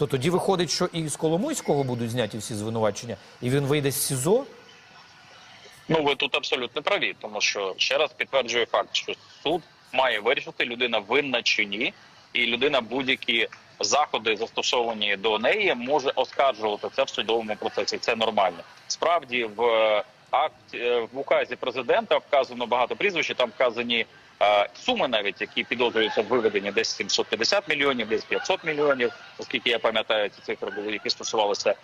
то тоді виходить, що і з Коломойського будуть зняті всі звинувачення, і він вийде з СІЗО. Ну ви тут абсолютно праві, тому що ще раз підтверджую факт, що суд має вирішити, людина винна чи ні, і людина будь-які заходи застосовані до неї може оскаржувати це в судовому процесі. Це нормально. Справді в е, акті е, в указі президента вказано багато прізвищ. Там вказані суми, навіть які підозрюються в виведенні десь 750 мільйонів, десь 500 мільйонів. Оскільки я пам'ятаю, ці цифри були, які стосувалися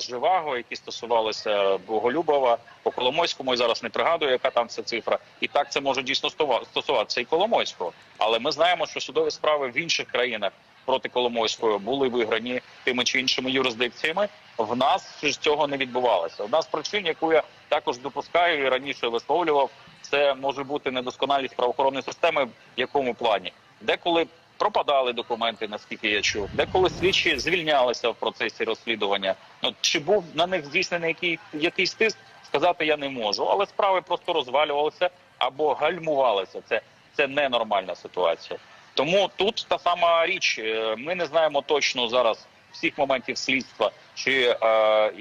Живаго, які стосувалися Боголюбова по Коломойському. І зараз не пригадую, яка там ця цифра. І так це може дійсно стосуватися і Коломойського. Але ми знаємо, що судові справи в інших країнах проти Коломойського були виграні тими чи іншими юрисдикціями. В нас ж цього не відбувалося. Одна з причин, яку я також допускаю і раніше висловлював, це може бути недосконалість правоохоронної системи. В якому плані деколи пропадали документи, наскільки я чув, деколи слідчі звільнялися в процесі розслідування. Ну чи був на них здійснений який, якийсь тиск, сказати я не можу, але справи просто розвалювалися або гальмувалися. Це, це ненормальна ситуація. Тому тут та сама річ. Е, Ми не знаємо точно зараз всіх моментів слідства, чи е,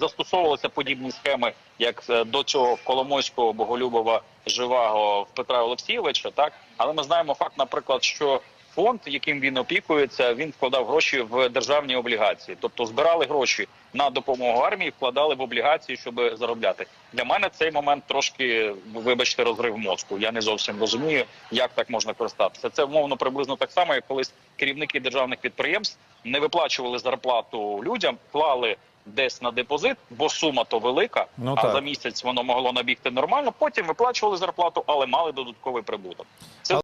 застосовувалися подібні схеми, як е, до цього Коломойського, Боголюбова, Живаго Петра Олексійовича. Так, але ми знаємо факт, наприклад, що фонд, яким він опікується, він вкладав гроші в державні облігації, тобто збирали гроші на допомогу армії, вкладали в облігації, щоб заробляти. Для мене цей момент трошки, вибачте, розрив мозку. Я не зовсім розумію, як так можна користатися. Це умовно приблизно так само, як колись керівники державних підприємств не виплачували зарплату людям, клали. Десь на депозит, бо сума то велика, Ну, а так. за місяць воно могло набігти нормально. Потім виплачували зарплату, але мали додатковий прибуток. Це